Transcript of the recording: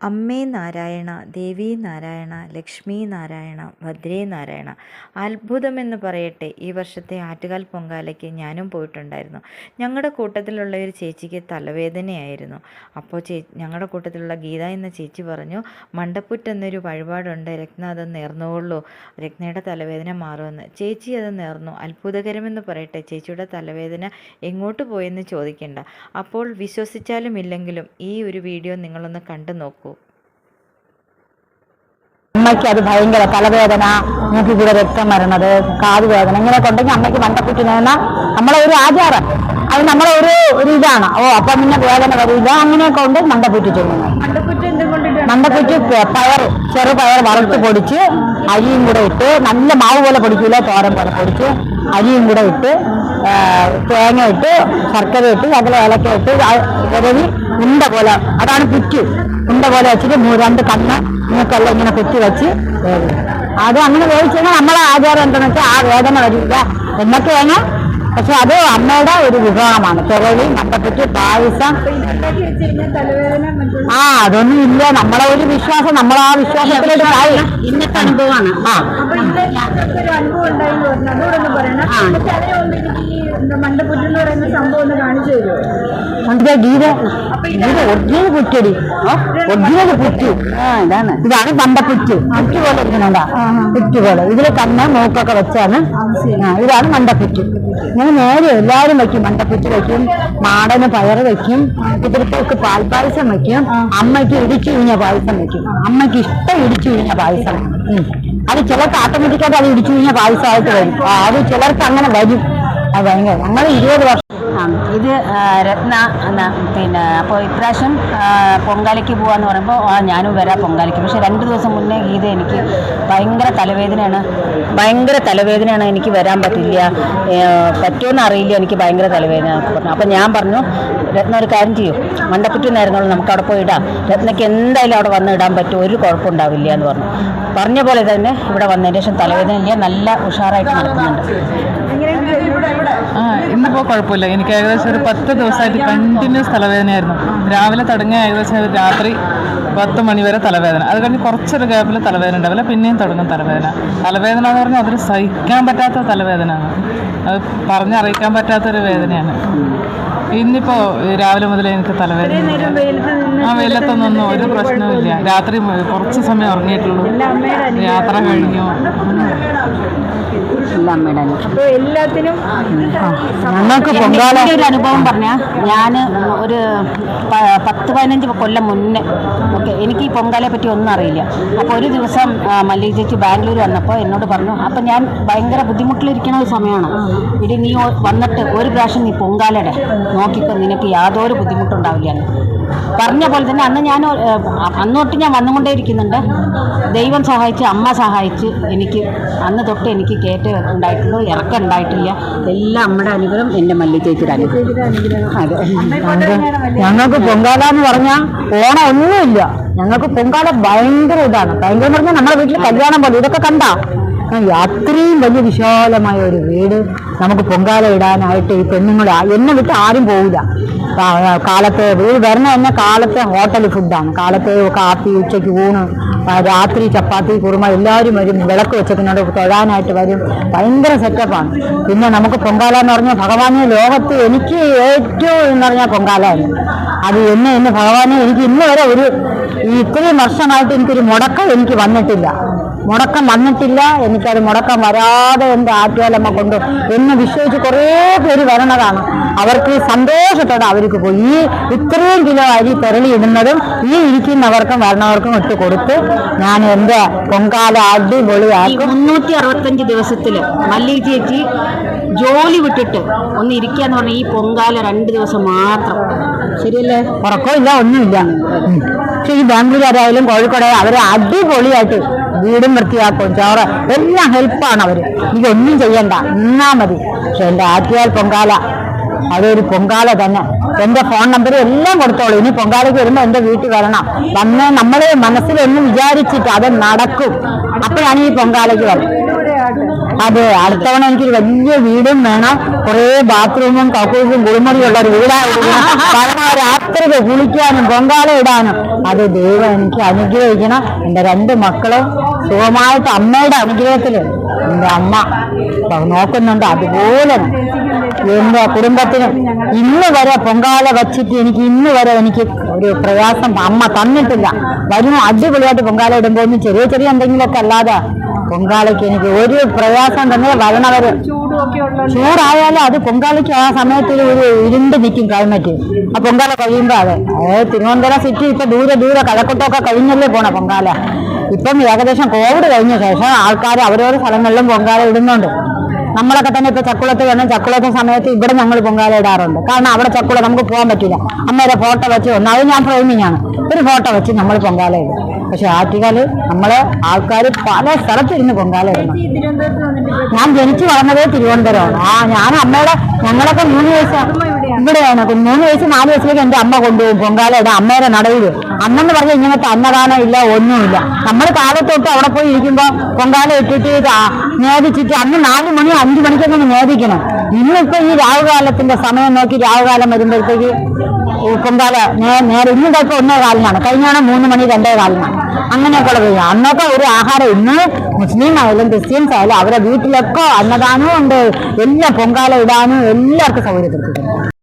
അമ്മേ നാരായണ ദേവി നാരായണ ലക്ഷ്മി നാരായണ ഭദ്രേ നാരായണ. അത്ഭുതമെന്ന് പറയട്ടെ ഈ വർഷത്തെ ആറ്റുകാൽ പൊങ്കാലയ്ക്ക് ഞാനും പോയിട്ടുണ്ടായിരുന്നു. ഞങ്ങളുടെ കൂട്ടത്തിലുള്ള ഒരു ചേച്ചിക്ക് തലവേദനയായിരുന്നു. അപ്പോൾ ചേ ഞങ്ങളുടെ കൂട്ടത്തിലുള്ള ഗീത എന്ന ചേച്ചി പറഞ്ഞു മണ്ടപ്പുറ്റ് എന്നൊരു വഴിപാടുണ്ട് രത്ന അത് നേർന്നുകൊള്ളൂ രത്നയുടെ തലവേദന മാറുമെന്ന്. ചേച്ചി അത് നേർന്നു. അത്ഭുതകരമെന്ന് പറയട്ടെ ചേച്ചിയുടെ തലവേദന എങ്ങോട്ട് പോയെന്ന് ചോദിക്കേണ്ട. അപ്പോൾ വിശ്വസിച്ചാലും ഇല്ലെങ്കിലും ഈ ഒരു വീഡിയോ നിങ്ങളൊന്ന് കണ്ടു നോക്കൂ. അമ്മയ്ക്ക് അത് ഭയങ്കര തലവേദന മൂക്കി കൂടെ രക്തം വരണത് കാതുവേദന ഇങ്ങനെയൊക്കെ ഉണ്ടെങ്കിൽ അമ്മയ്ക്ക് മണ്ടക്കുറ്റി നേർന്ന നമ്മളെ ഒരു ആചാരം. അത് നമ്മളെ ഒരു ഒരു ഇതാണ്. ഓ അപ്പൊ പിന്നെ വേദന വരില്ല. അങ്ങനെയൊക്കെ ഉണ്ട് മണ്ടപ്പുറ്റി ചെയ്യുന്നത് മണ്ടപ്പുറ്റി പയർ ചെറു പയർ വറുത്ത് പൊടിച്ച് അരിയും കൂടെ ഇട്ട് നല്ല മാവ് പോലെ പൊടിക്കൂല തോരൻ പോലെ പൊടിച്ച് അരിയും കൂടെ ഇട്ട് തേങ്ങ ഇട്ട് ശർക്കര ഇട്ട് അതിൽ ഏലക്ക ഇട്ട് ഇരവി ഉണ്ട പോലെ അതാണ് കുറ്റി ഉണ്ട പോലെ വെച്ചിട്ട് രണ്ട് കണ്ണ് മൂക്കെല്ലാം ഇങ്ങനെ കുത്തി വെച്ച് അത് അങ്ങനെ വേവിച്ചു കഴിഞ്ഞാൽ നമ്മളെ ആചാരം എന്താണെന്ന് വെച്ചാൽ ആ വേദന വരില്ല. എന്നൊക്കെ വേണം പക്ഷെ അത് അമ്മയുടെ ഒരു വിഭവമാണ് ചെറുളി മത്തപ്പുറ്റ് പായസം. ആ അതൊന്നും ഇല്ല. നമ്മളെ ഒരു വിശ്വാസം നമ്മൾ ആ വിശ്വാസത്തിലേക്ക് ആയി ഇന്നത്തെ അനുഭവമാണ്. ആ. മണ്ടപ്പുറ്റെന്ന് പറയുന്ന സംഭവം ഒന്ന് കാണിച്ചു തരുമോ? ഉണ്ട് ഗീത? ഗീത ഒറിജിനൽ പുറ്റടി. ഒറിജിനൽ പുറ്റ്. ആ ഇതാണ്. ഇതാണ് മണ്ടപ്പുറ്റ് പുറ്റ്. പോലെ ഇരിക്കുന്നുണ്ടാ? പുറ്റ് പോലെ ഇതിൽ കണ്ണ് മൂക്കൊക്കെ വെച്ചാണ്. ഇതാണ് മണ്ടപ്പുറ്റ് ഞാൻ നേരെ എല്ലാവരും വെക്കും. മണ്ടപ്പുറ്റ് വെക്കും. മാടന് പയറ് വെക്കും. ഇതിലത്തേക്ക് പാൽപ്പായസം വെക്കും. അമ്മയ്ക്ക് ഇടിച്ചു കഴിഞ്ഞ പായസം വെക്കും. അമ്മയ്ക്ക് ഇഷ്ടം ഇടിച്ചു കഴിഞ്ഞ പായസം. അത് ചിലർക്ക് ആട്ടോമാറ്റിക്കായിട്ട് അത് ഇടിച്ചു കഴിഞ്ഞ പായസമായിട്ട് വരും. അത് ചിലർക്ക് അങ്ങനെ വരും. നമ്മൾ ഇരുപത് വർഷം. ഇത് രത്ന പിന്നെ അപ്പോൾ ഇപ്രാവശ്യം പൊങ്കാലയ്ക്ക് പോകാന്ന് പറയുമ്പോൾ ആ ഞാനും വരാം പൊങ്കാലയ്ക്ക്. പക്ഷേ രണ്ട് ദിവസം മുന്നേ ഗീത എനിക്ക് ഭയങ്കര തലവേദനയാണ്. ഭയങ്കര തലവേദനയാണ് എനിക്ക് വരാൻ പറ്റില്ല. പറ്റുമെന്ന് അറിയില്ല. എനിക്ക് ഭയങ്കര തലവേദന പറഞ്ഞു. അപ്പോൾ ഞാൻ പറഞ്ഞു രത്ന ഒരു കാര്യം ചെയ്യും. മണ്ടപ്പുറ്റു നേരങ്ങളും നമുക്ക് അവിടെ പോയി ഇടാം. രത്നയ്ക്ക് എന്തായാലും അവിടെ വന്ന് ഇടാൻ പറ്റും. ഒരു കുഴപ്പമുണ്ടാവില്ല എന്ന് പറഞ്ഞു. പറഞ്ഞ പോലെ തന്നെ ഇവിടെ വന്നതിന് ശേഷം തലവേദന ഇല്ല. നല്ല ഉഷാറായിട്ട് നടക്കുന്നുണ്ട്. ആ ഇന്നിപ്പോൾ കുഴപ്പമില്ല. എനിക്ക് ഏകദേശം ഒരു പത്ത് ദിവസമായിട്ട് കണ്ടിന്യൂസ് തലവേദനയായിരുന്നു. രാവിലെ തുടങ്ങിയ ഏകദേശം രാത്രി പത്ത് മണി വരെ തലവേദന. അത് കഴിഞ്ഞ് കുറച്ചൊരു ഗ്യാപ്പിൽ തലവേദന ഉണ്ടാവില്ല. പിന്നെയും തുടങ്ങും തലവേദന. തലവേദന എന്ന് പറഞ്ഞാൽ അതൊരു സഹിക്കാൻ പറ്റാത്ത തലവേദനയാണ്. അത് പറഞ്ഞറിയിക്കാൻ പറ്റാത്തൊരു വേദനയാണ്. ഇന്നിപ്പോൾ രാവിലെ മുതലേ എനിക്ക് തലവേദന. ആ വെയിലത്തൊന്നും ഒരു പ്രശ്നവുമില്ല. രാത്രി കുറച്ച് സമയം ഉറങ്ങിയിട്ടുള്ളൂ. യാത്ര കഴിഞ്ഞു. അമ്മയുടെ അപ്പൊ എല്ലാത്തിനും ഞങ്ങൾക്ക് പൊങ്കാല ഒരു അനുഭവം പറഞ്ഞാൽ ഞാൻ ഒരു പ- പത്ത് പതിനഞ്ച് കൊല്ലം മുന്നേ ഓക്കെ എനിക്ക് ഈ പൊങ്കാലയെ പറ്റി ഒന്നും അറിയില്ല. അപ്പോൾ ഒരു ദിവസം ആ, മല്ലിക ചേച്ചി ബാംഗ്ലൂർ വന്നപ്പോൾ എന്നോട് പറഞ്ഞു അപ്പൊ ഞാൻ ഭയങ്കര ബുദ്ധിമുട്ടിലിരിക്കുന്ന ഒരു സമയമാണ് ഇടി നീ ഒ- വന്നിട്ട് ഒരു പ്രാവശ്യം നീ പൊങ്കാലയുടെ നോക്കിക്കോ നിനക്ക് യാതൊരു ബുദ്ധിമുട്ടുണ്ടാവില്ല എന്ന്. പറഞ്ഞ പോലെ തന്നെ അന്ന് ഞാൻ അന്നോട്ട് ഞാൻ വന്നുകൊണ്ടേയിരിക്കുന്നുണ്ട്. ദൈവം സഹായിച്ച് അമ്മ സഹായിച്ച് എനിക്ക് അന്ന് തൊട്ട് എനിക്ക് കയറ്റം ഉണ്ടായിട്ടുള്ളൂ ഇറക്കം ഉണ്ടായിട്ടില്ല. എല്ലാം അമ്മയുടെ അനുഗ്രഹം എന്റെ മല്ലി ചേച്ചിയുടെ അനുഗ്രഹം. അതെ. ഞങ്ങൾക്ക് പൊങ്കാല എന്ന് പറഞ്ഞാൽ ഓണം ഒന്നുമില്ല. ഞങ്ങൾക്ക് പൊങ്കാല ഭയങ്കര ഇതാണ്. ഭയങ്കര എന്ന് പറഞ്ഞാൽ നമ്മുടെ വീട്ടിൽ കല്യാണം പോലെ. ഇതൊക്കെ കണ്ടാ? അത്രയും വലിയ വിശാലമായ ഒരു വീട് നമുക്ക് പൊങ്കാല ഇടാനായിട്ട് ഈ പെണ്ണുങ്ങൾ എന്നെ വിട്ട് ആരും പോവില്ല. കാലത്തെ വീട് വരണ തന്നെ കാലത്തെ ഹോട്ടൽ ഫുഡാണ് കാലത്തെ കാപ്പി ഉച്ചയ്ക്ക് ഊണ് രാത്രി ചപ്പാത്തി കുറുമ എല്ലാവരും വരും. വിളക്ക് വെച്ചതിനോട് തൊഴാനായിട്ട് വരും. ഭയങ്കര സെറ്റപ്പാണ് പിന്നെ നമുക്ക് പൊങ്കാല എന്ന് പറഞ്ഞാൽ ഭഗവാനെ ലോകത്ത് എനിക്ക് ഏറ്റവും എന്ന് പറഞ്ഞാൽ പൊങ്കാലയാണ് അത് എന്നെ എന്നെ ഭഗവാനെ എനിക്ക് ഇന്ന് വരെ ഒരു ഈ ഇത്രയും വർഷമായിട്ട് എനിക്കൊരു മുടക്കം എനിക്ക് വന്നിട്ടില്ല. മുടക്കം വന്നിട്ടില്ല. എനിക്കത് മുടക്കം വരാതെ എന്റെ ആറ്റുകാലമ്മ കൊണ്ട് എന്ന് വിശ്വസിച്ച് കുറേ പേര് വരണതാണ്. അവർക്ക് സന്തോഷത്തോടെ അവർക്ക് പോയി. ഈ ഇത്രയും കിലോ അരി പെരളി ഇടുന്നതും ഈ ഇരിക്കുന്നവർക്കും വരണവർക്കും ഇട്ട് കൊടുത്ത് ഞാൻ എന്റെ പൊങ്കാല അടിപൊളിയാക്കും. മുന്നൂറ്റി അറുപത്തഞ്ച് ദിവസത്തിൽ മല്ലി ചേച്ചി ജോലി വിട്ടിട്ട് ഒന്ന് ഇരിക്കാന്ന് പറഞ്ഞാൽ ഈ പൊങ്കാല രണ്ട് ദിവസം മാത്രം. ശരിയല്ലേ? ഉറക്കമില്ല ഒന്നുമില്ല. പക്ഷെ ഈ ബാംഗ്ലൂരായാലും കോഴിക്കോട് അവരെ അടിപൊളിയായിട്ട് വീടും വൃത്തിയാക്കും ചോറ്. എല്ലാം ഹെൽപ്പാണ് അവർ എനിക്കൊന്നും ചെയ്യണ്ട. എന്നാ മതി. പക്ഷെ എന്റെ ആറ്റിയാൽ പൊങ്കാല. അതൊരു പൊങ്കാല തന്നെ. എന്റെ ഫോൺ നമ്പർ എല്ലാം കൊടുത്തോളൂ. ഇനി പൊങ്കാലയ്ക്ക് വരുമ്പോൾ എന്റെ വീട്ടിൽ വരണം. വന്ന് നമ്മളെ മനസ്സിലൊന്നും വിചാരിച്ചിട്ട് അത് നടക്കും. അപ്പോഴാണ് ഈ പൊങ്കാലയ്ക്ക് വരുന്നത് അതെ അടുത്തവണ എനിക്കൊരു വലിയ വീടും വേണം. കുറേ ബാത്റൂമും കക്കൂസും കുളിമുറിയുള്ള ഒരു വീടായിരുന്നു കാരണം രാത്രി കുളിക്കാനും പൊങ്കാല ഇടാനും. അത് ദൈവം എനിക്ക് അനുഗ്രഹിക്കണം. എന്റെ രണ്ട് മക്കളും സുഖമായിട്ട് അമ്മയുടെ അനുഗ്രഹത്തിൽ എന്റെ അമ്മ നോക്കുന്നുണ്ട്. അതുപോലെ എന്റെ കുടുംബത്തിനും ഇന്ന് വരെ പൊങ്കാല വച്ചിട്ട് എനിക്ക് ഇന്ന് വരെ എനിക്ക് ഒരു പ്രയാസം അമ്മ തന്നിട്ടില്ല. വരുന്ന അടിപൊളിയായിട്ട് പൊങ്കാല ഇടുമ്പോൾ ചെറിയ ചെറിയ എന്തെങ്കിലുമൊക്കെ അല്ലാതെ പൊങ്കാലയ്ക്ക് എനിക്ക് ഒരു പ്രയാസം തന്നെ വരണവര്. ചൂടായാലും അത് പൊങ്കാലയ്ക്ക് ആ സമയത്ത് ഒരു ഇരുണ്ട് നിൽക്കും ക്ലൈമറ്റ് ആ പൊങ്കാല കഴിയുമ്പോൾ അതെ. അതായത് തിരുവനന്തപുരം സിറ്റി ഇപ്പൊ ദൂരെ ദൂരെ കഴക്കൂട്ടമൊക്കെ കഴിഞ്ഞല്ലേ പോണ പൊങ്കാല. ഇപ്പം ഏകദേശം കോവിഡ് കഴിഞ്ഞ ശേഷം ആൾക്കാർ അവരോരോ സ്ഥലങ്ങളിലും പൊങ്കാല ഇടുന്നുണ്ട്. നമ്മളൊക്കെ തന്നെ ഇപ്പൊ ചക്കുളത്ത് വേണം ചക്കുളത്തെ സമയത്ത് ഇവിടെ ഞങ്ങൾ പൊങ്കാല ഇടാറുണ്ട്. കാരണം അവിടെ ചക്കുള നമുക്ക് പോകാൻ പറ്റില്ല. അമ്മയുടെ ഫോട്ടോ വെച്ച് വന്നു. അത് ഞാൻ ഫ്രെയിമിംഗ് ആണ്. ഒരു ഫോട്ടോ വെച്ച് നമ്മൾ പൊങ്കാല ഇടും. പക്ഷെ ആറ്റുകാൽ നമ്മൾ ആൾക്കാർ പല സ്ഥലത്തിരുന്ന് പൊങ്കാല ഇടുന്നു ഈ തിരുവനന്തപുരത്ത് വന്നിട്ട് ഞാൻ ജനിച്ചു വളർന്നത് തിരുവനന്തപുരമാണ്. ആ ഞാൻ അമ്മയുടെ ഞങ്ങളൊക്കെ മൂന്ന് വയസ്സ് ഇവിടെയാണ്. മൂന്ന് വയസ്സ് നാല് വയസ്സിലേക്ക് എന്റെ അമ്മ കൊണ്ടുപോകും. പൊങ്കാല ഇടാം അമ്മയുടെ നടയിൽ അന്നെന്ന് പറഞ്ഞ ഇങ്ങനത്തെ അന്നദാനം ഇല്ല ഒന്നുമില്ല. നമ്മൾ കാലത്തൊട്ട് അവിടെ പോയി ഇരിക്കുമ്പോ പൊങ്കാല ഇട്ടിട്ട് നേദിച്ചിട്ട് അന്ന് നാല് മണി അഞ്ചു മണിക്കൊന്നും നേദിക്കണം ഇന്നിപ്പോ ഈ രാവുകാലത്തിന്റെ സമയം നോക്കി രാവുകാലം വരുമ്പോഴത്തേക്ക് നേ- നേരെ ഇന്ന് ചിലപ്പോൾ ഒന്നേ കാലിനാണ്. കഴിഞ്ഞാണ് മൂന്ന് മണി രണ്ടേ കാലിനാണ്. അങ്ങനെയൊക്കെയുള്ള ഉള്ളത് അന്നൊക്കെ ഒരു ആഹാരം ഇന്ന് മുസ്ലിം ആയാലും ക്രിസ്ത്യൻസ് ആയാലും അവരുടെ വീട്ടിലൊക്കെ അന്നദാനവും ഉണ്ട്. എല്ലാം പൊങ്കാല ഇടാനും എല്ലാവർക്കും സൗകര്യപ്പെടുത്തിയിട്ടുണ്ട്